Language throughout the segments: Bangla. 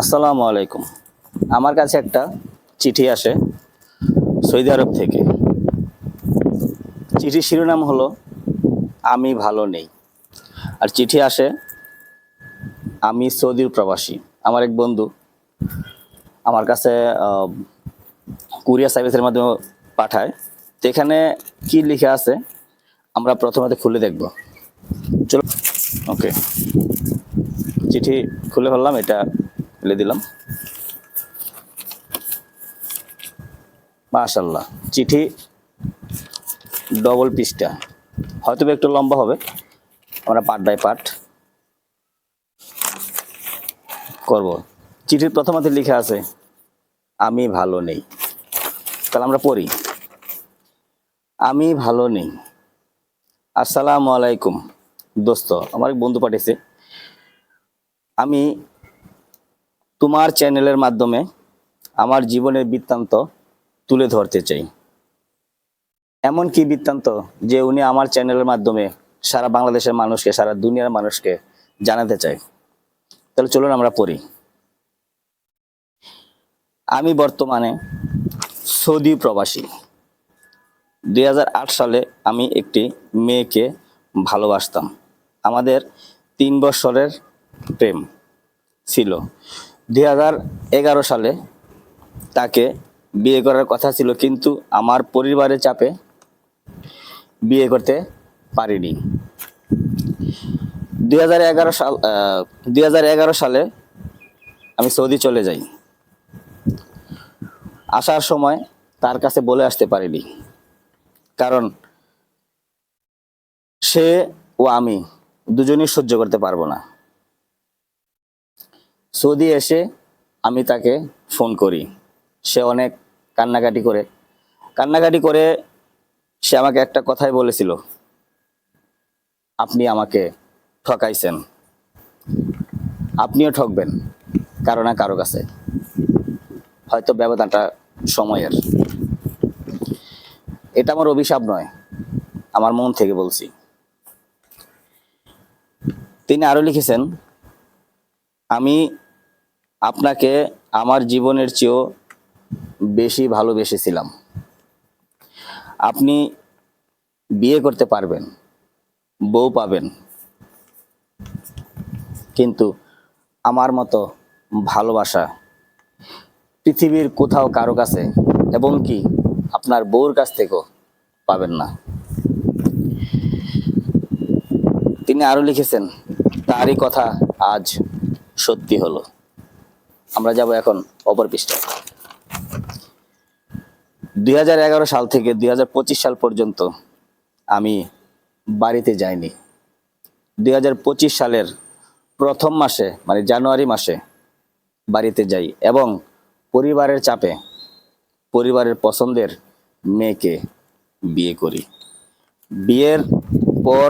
আসসালামু আলাইকুম। আমার কাছে একটা চিঠি আসে সৌদি আরব থেকে। চিঠির শিরোনাম হলো, আমি ভালো নেই। আর চিঠি আসে, আমি সৌদির প্রবাসী। আমার এক বন্ধু আমার কাছে কুরিয়ার সার্ভিসের মাধ্যমে পাঠায়। তো এখানে কি লেখা আছে, আমরা প্রথমে খুলে দেখব। চলো। ওকে। চিঠি খুলে ফেললাম, এটা ফেলে দিলাম। মাশাল্লাহ চিঠি ডবল পিসটা হয়তো একটু লম্বা হবে, আমরা পার্ট বাই পার্ট করব। চিঠির প্রথমতে লেখা আছে, আমি ভালো নেই। তাহলে আমরা পড়ি। আমি ভালো নেই। আসসালামু আলাইকুম। দোস্ত, আমার এক বন্ধু পাঠিয়েছে। আমি তোমার চ্যানেলের মাধ্যমে আমার জীবনের বৃত্তান্ত তুলে ধরতে চাই। এমন কি বৃত্তান্ত যে উনি আমার চ্যানেলের মাধ্যমে সারা বাংলাদেশের মানুষকে, সারা দুনিয়ার মানুষকে জানাতে চায়? তাহলে চলুন আমরা পড়ি। আমি বর্তমানে সৌদি প্রবাসী। দুই হাজার আট সালে আমি একটি মেয়েকে ভালোবাসতাম। আমাদের তিন বছরের প্রেম ছিল। দুই হাজার এগারো সালে তাকে বিয়ে করার কথা ছিল, কিন্তু আমার পরিবারের চাপে বিয়ে করতে পারিনি। দুই হাজার এগারো সাল দুই হাজার এগারো সালে আমি সৌদি চলে যাই। আসার সময় তার কাছে বলে আসতে পারিনি, কারণ সে ও আমি দুজনই সহ্য করতে পারব না। সৌদি এসে আমি তাকে ফোন করি। সে অনেক কান্নাকাটি করে। কান্নাকাটি করে সে আমাকে একটা কথাই বলেছিল, আপনি আমাকে ঠকাইছেন। আপনিও ঠকবেন, কারও না কারও কাছে। হয়তো ব্যবধানটা সময়ের। এটা আমার অভিশাপ নয়, আমার মন থেকে বলছি। তিনি আরও লিখেছেন, আমি আপনাকে আমার জীবনের চেয়েও বেশি ভালোবেসেছিলাম। আপনি বিয়ে করতে পারবেন, বউ পাবেন। কিন্তু আমার মতো ভালোবাসা পৃথিবীর কোথাও কারও কাছে এবং কি আপনার বউর কাছ থেকেও পাবেন না। তিনি আরও লিখেছেন তারই কথা আজ সত্যি হলো। আমরা যাব এখন অপর পৃষ্ঠায় দুই সাল থেকে দুই হাজার পঁচিশ সাল পর্যন্ত আমি বাড়িতে যাইনি। দুই হাজার পঁচিশ সালের প্রথম মাসে মানে জানুয়ারি মাসে বাড়িতে যাই এবং পরিবারের চাপে পরিবারের পছন্দের মেয়েকে বিয়ে করি। বিয়ের পর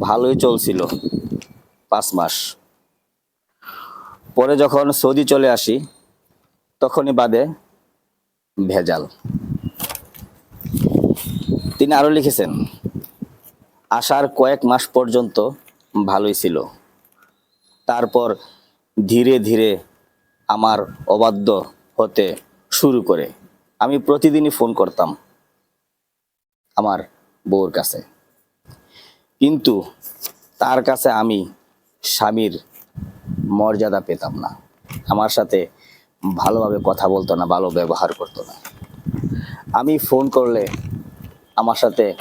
ভালোই চলছিল। পাঁচ মাস। পরে যখন সৌদি চলে আসি, তখনই বাদে ভেজাল। তিনি আরও লিখেছেন আসার কয়েক মাস পর্যন্ত ভালোই ছিল। তারপর ধীরে ধীরে আমার অবাধ্য হতে শুরু করে। আমি প্রতিদিনই ফোন করতাম আমার বউর কাছে। কিন্তু তার কাছে আমি স্বামীর মর্যাদা পেতাম না। আমার সাথে ভালোভাবে কথা বলতো না, ভালো ব্যবহার করতো না। আমি ফোন করলে আমার সাথে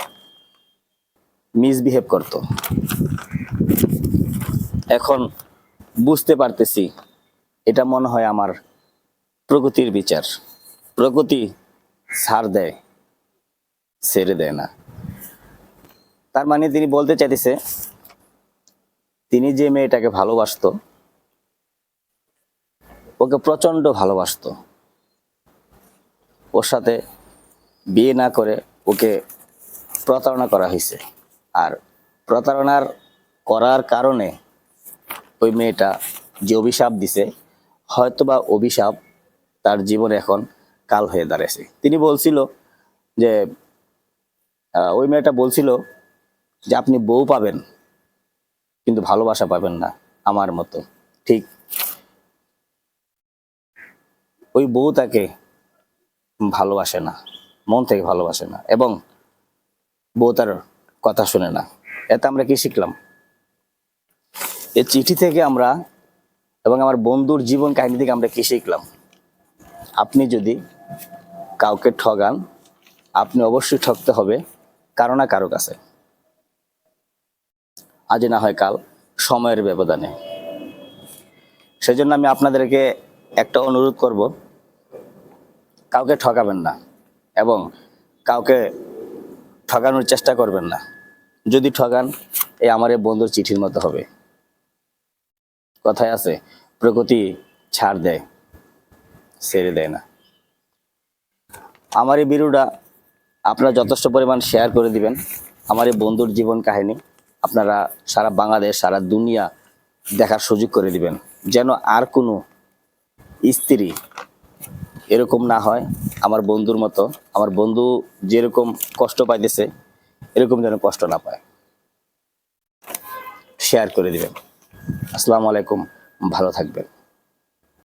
মিসবিহেভ করতো। এখন বুঝতে পারতেছি, এটা মনে হয় আমার প্রকৃতির বিচার। প্রকৃতি ছাড় দেয়, ছেড়ে দেয় না। তার মানে তিনি বলতে চাইতেছে তিনি যে মেয়েটাকে ভালোবাসতো, ওকে প্রচণ্ড ভালোবাসতো। ওর সাথে বিয়ে না করে ওকে প্রতারণা করা হয়েছে। আর প্রতারণার করার কারণে ওই মেয়েটা যে অভিশাপ দিছে, হয়তোবা অভিশাপ তার জীবনে এখন কাল হয়ে দাঁড়িয়েছে তিনি বলছিল যে ওই মেয়েটা বলছিল যে, আপনি বউ পাবেন। কিন্তু ভালোবাসা পাবেন না, আমার মতো, ঠিক? ওই বউ তাকে ভালোবাসে না, মন থেকে ভালোবাসে না, এবং বউ তার কথা শুনে না। এতে আমরা কি শিখলাম? এই চিঠি থেকে আমরা এবং আমার বন্ধুর জীবন কাহিনী থেকে আমরা কি শিখলাম? আপনি যদি কাউকে ঠগান, আপনি অবশ্যই ঠকতে হবে কারও না কারও কাছে। আজ না হয় কাল সময়ের ব্যবধানে। সেজন্য আমি আপনাদেরকে একটা অনুরোধ করব, কাউকে ঠকাবেন না এবং কাউকে ঠকানোর চেষ্টা করবেন না। যদি ঠগান এই আমার এই বন্ধুর চিঠির মতো হবে। কথায় আছে প্রকৃতি ছাড় দেয়, ছেড়ে দেয় না। আমার এই ভিডিওটা আপনারা যথেষ্ট পরিমাণ শেয়ার করে দিবেন। আমার এই বন্ধুর জীবন কাহিনী আপনারা সারা বাংলাদেশ, সারা দুনিয়া দেখার সুযোগ করে দিবেন। যেন আর কোনো স্ত্রী এরকম না হয় আমার বন্ধুর মতো। আমার বন্ধু যেরকম কষ্ট পাইতেছে, এরকম যেন কষ্ট না পায়। শেয়ার করে দিবেন। আসসালামু আলাইকুম, ভালো থাকবেন।